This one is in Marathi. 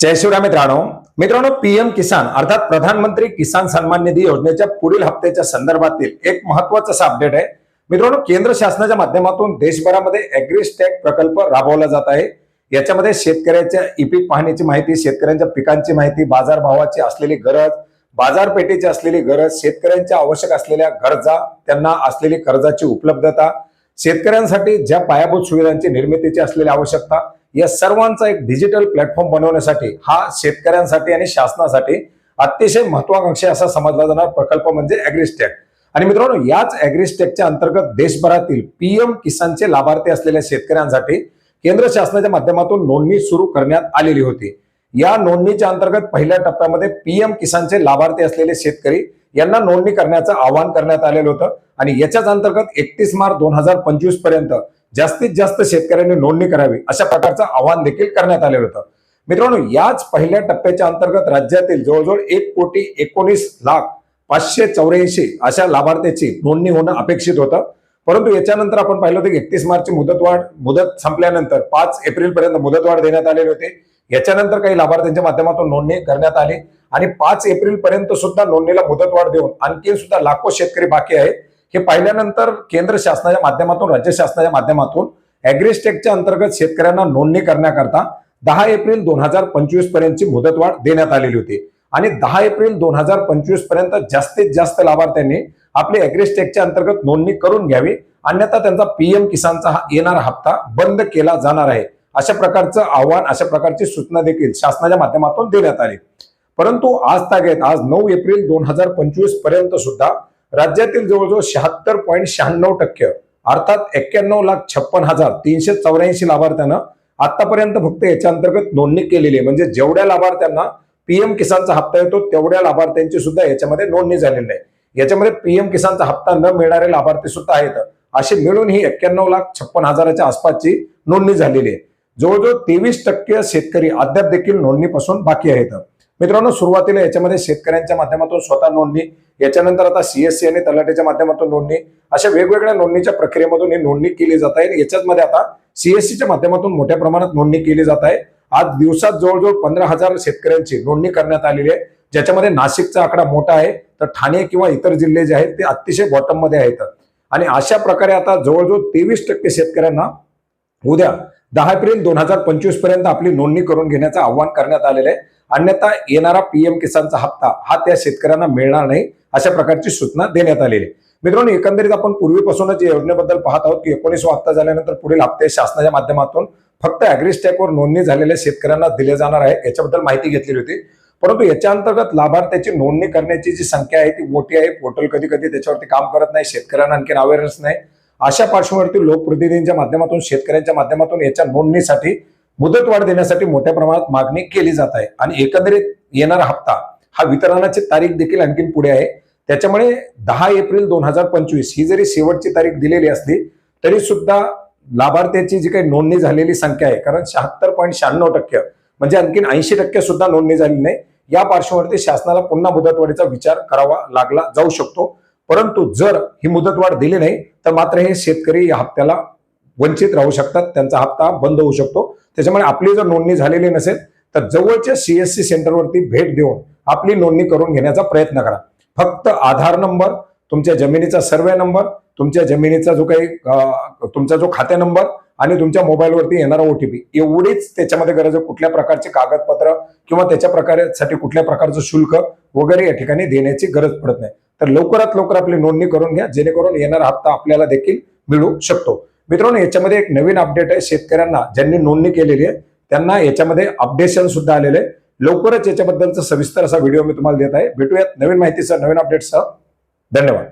जय शिवराय मित्रांनो. मित्रांनो पीएम किसान अर्थात प्रधानमंत्री किसान सन्मान निधी योजनेच्या पुढील हप्त्याच्या संदर्भातील एक महत्वाचं असं अपडेट आहे. मित्रांनो केंद्र शासनाच्या माध्यमातून देशभरामध्ये अॅग्रिस्टॅक प्रकल्प राबवला जात आहे. याच्यामध्ये शेतकऱ्याच्या ई पीक पाहणीची माहिती शेतकऱ्यांच्या पिकांची माहिती बाजारभावाची असलेली गरज बाजारपेठेची असलेली गरज शेतकऱ्यांच्या आवश्यक असलेल्या गरजा त्यांना असलेली कर्जाची उपलब्धता शेतकऱ्यांसाठी ज्या पायाभूत सुविधांची निर्मितीची असलेली आवश्यकता या सर्वांचा एक डिजिटल प्लॅटफॉर्म बनवण्यासाठी हा शेतकऱ्यांसाठी आणि शासनासाठी अतिशय महत्वाकांक्षी असा समजला जाणारा प्रकल्प म्हणजे अॅग्रिस्टॅक आणि मित्रांनो याच अॅग्रिस्टॅकच्या अंतर्गत देशभरातील पीएम किसानचे लाभार्थी असलेल्या शेतकऱ्यांसाठी केंद्र शासनाच्या माध्यमातून नोंदणी सुरू करण्यात आलेली होती. या नोंदणीच्या अंतर्गत पहिल्या टप्प्यामध्ये पीएम किसानचे लाभार्थी असलेले शेतकरी यांना नोंदणी करण्याचं आवाहन करण्यात आलेलं होतं. आणि याच्याच अंतर्गत एकतीस मार्च दोन हजार पंचवीसपर्यंत जास्तीत जास्त शेतकऱ्यांनी नोंदणी करावी अशा प्रकारचं आवाहन देखील करण्यात आलेलं होतं. मित्रांनो याच पहिल्या टप्प्याच्या अंतर्गत राज्यातील जवळजवळ एक कोटी एकोणीस लाख पाचशे चौऱ्याऐंशी अशा लाभार्थ्याची नोंदणी होणं अपेक्षित होतं. परंतु याच्यानंतर आपण पाहिलं होतं की एकतीस मार्चची मुदतवाढ मुदत संपल्यानंतर पाच एप्रिल पर्यंत मुदतवाढ देण्यात आलेली होती. याच्यानंतर काही लाभार्थ्यांच्या माध्यमातून नोंदणी करण्यात आली आणि पाच एप्रिल पर्यंत सुद्धा नोंदणीला मुदतवाढ देऊन आणखी सुद्धा लाखो शेतकरी बाकी आहेत. हे पाहिल्यानंतर केंद्र शासनाच्या माध्यमातून राज्य शासनाच्या माध्यमातून अॅग्रिस्टेकच्या अंतर्गत शेतकऱ्यांना नोंदणी करण्याकरता दहा एप्रिल दोन हजार पंचवीस पर्यंतची मुदतवाढ देण्यात आलेली होती. आणि दहा एप्रिल दोन हजार पंचवीसपर्यंत जास्तीत जास्त लाभार्थ्यांनी आपली अॅग्रिस्टेकच्या अंतर्गत नोंदणी करून घ्यावी. अन्यथा त्यांचा पीएम किसानचा हा येणारा हप्ता बंद केला जाणार आहे. अशा प्रकारचं आव्हान अशा प्रकारची सूचना देखील शासनाच्या माध्यमातून देण्यात आली. परंतु आज तागेत आज नऊ एप्रिल दोन हजार पंचवीसपर्यंत सुद्धा राज्यातील जवळजवळ शहात्तर पॉईंट शहाण्णव टक्के अर्थात एक्क्याण्णव लाख छप्पन हजार तीनशे चौऱ्याऐंशी लाभार्थ्यांना आतापर्यंत फक्त याच्या अंतर्गत नोंदणी केलेली आहे. म्हणजे जेवढ्या लाभार्थ्यांना पीएम किसानचा हप्ता येतो तेवढ्या लाभार्थ्यांची सुद्धा याच्यामध्ये नोंदणी झालेली आहे याच्यामध्ये पीएम किसानचा हप्ता न मिळणारे लाभार्थी सुद्धा आहेत. असे मिळून ही एक्क्याण्णव लाख छप्पन हजाराच्या आसपासची नोंदणी झालेली आहे. जवळजवळ तेवीस टक्के शेतकरी अद्याप देखील नोंदणीपासून बाकी आहेत. मित्रांनो सुरुवातीला याच्यामध्ये शेतकऱ्यांच्या माध्यमातून स्वतः नोंदणी याच्यानंतर आता सीएससी आणि तलाठीच्या माध्यमातून नोंदणी अशा वेगवेगळ्या नोंदणीच्या प्रक्रियेमधून ही नोंदणी केली जात आहे. याच्याच मध्ये आता सीएससीच्या माध्यमातून मोठ्या प्रमाणात नोंदणी केली जात आहे. आज दिवसात जवळजवळ पंधरा हजार शेतकऱ्यांची नोंदणी करण्यात आलेली आहे. ज्याच्यामध्ये नाशिकचा आकडा मोठा आहे तर ठाणे किंवा इतर जिल्हे जे आहेत ते अतिशय बॉटममध्ये आहेत. आणि अशा प्रकारे आता जवळजवळ तेवीस टक्के शेतकऱ्यांना उद्या दहा एप्रिल दोन हजार पंचवीसपर्यंत आपली नोंदणी करून घेण्याचं आवाहन करण्यात आलेलं आहे. अन्यथा येणारा पीएम किसानचा हप्ता हा त्या शेतकऱ्यांना मिळणार नाही. अशा प्रकारची सूचना देण्यात आलेली आहे. मित्रांनो एकंदरीत आपण पूर्वीपासूनच योजनेबद्दल पाहत आहोत की एकोणीसवा हप्ता झाल्यानंतर पुढील हप्ते शासनाच्या माध्यमातून फक्त अॅग्रिस्टॅकवर नोंदणी झालेल्या शेतकऱ्यांना दिले जाणार आहे. याच्याबद्दल माहिती घेतलेली होती. परंतु याच्या अंतर्गत लाभार्थ्याची नोंदणी करण्याची जी संख्या आहे ती मोठी आहे. पोर्टल कधी कधी त्याच्यावरती काम करत नाही शेतकऱ्यांना आणखी अवेअरनेस नाही. अशा पार्श्वभूमीवरती लोकप्रतिनिधींच्या माध्यमातून शेतकऱ्यांच्या माध्यमातून याच्या नोंदणीसाठी मुदतवाढ देण्यासाठी मोठ्या प्रमाणात मागणी केली जात आहे. आणि एकंदरीत येणारा हप्ता हा वितरणाची तारीख देखील आणखीन पुढे आहे. त्याच्यामुळे दहा एप्रिल दोन हजार पंचवीस ही जरी शेवटची तारीख दिलेली असली तरी सुद्धा लाभार्थ्याची जी काही नोंदणी झालेली संख्या आहे कारण शहात्तर पॉईंट शहाण्णव टक्के म्हणजे आणखीन ऐंशी टक्के सुद्धा नोंदणी झाली नाही. या पार्श्वभूमीवरती शासनाला पुन्हा मुदतवाढीचा विचार करावा लागला जाऊ शकतो. परंतु जर ही मुदतवाढ दिली नाही तर मात्र हे शेतकरी या हप्त्याला वंचित राहू शकतात त्यांचा हप्ता बंद होऊ शकतो. त्याच्यामुळे आपली जर नोंदणी झालेली नसेल तर जवळच्या सीएससी सेंटरवरती भेट देऊन आपली नोंदणी करून घेण्याचा प्रयत्न करा. फक्त आधार नंबर तुमच्या जमिनीचा सर्वे नंबर तुमच्या जमिनीचा जो काही तुमचा जो खाते नंबर आणि तुमच्या मोबाईलवरती येणारा ओटीपी एवढीच त्याच्यामध्ये गरज आहे. कुठल्या प्रकारचे कागदपत्र किंवा त्याच्या प्रकारसाठी कुठल्या प्रकारचं शुल्क वगैरे या ठिकाणी देण्याची गरज पडत नाही. तर लवकरात लवकर आपली नोंदणी करून घ्या. जेणेकरून येणारा हप्ता आपल्याला देखील मिळू शकतो. मित्रांनो याच्यामध्ये एक नवीन अपडेट आहे. शेतकऱ्यांना ज्यांनी नोंदणी केलेली आहे त्यांना याच्यामध्ये अपडेशन सुद्धा आलेले आहे. लवकरच याच्याबद्दलचा सविस्तर असा व्हिडिओ मी तुम्हाला देत आहे. भेटूयात नवीन माहितीसह नवीन अपडेटसह धन्यवाद.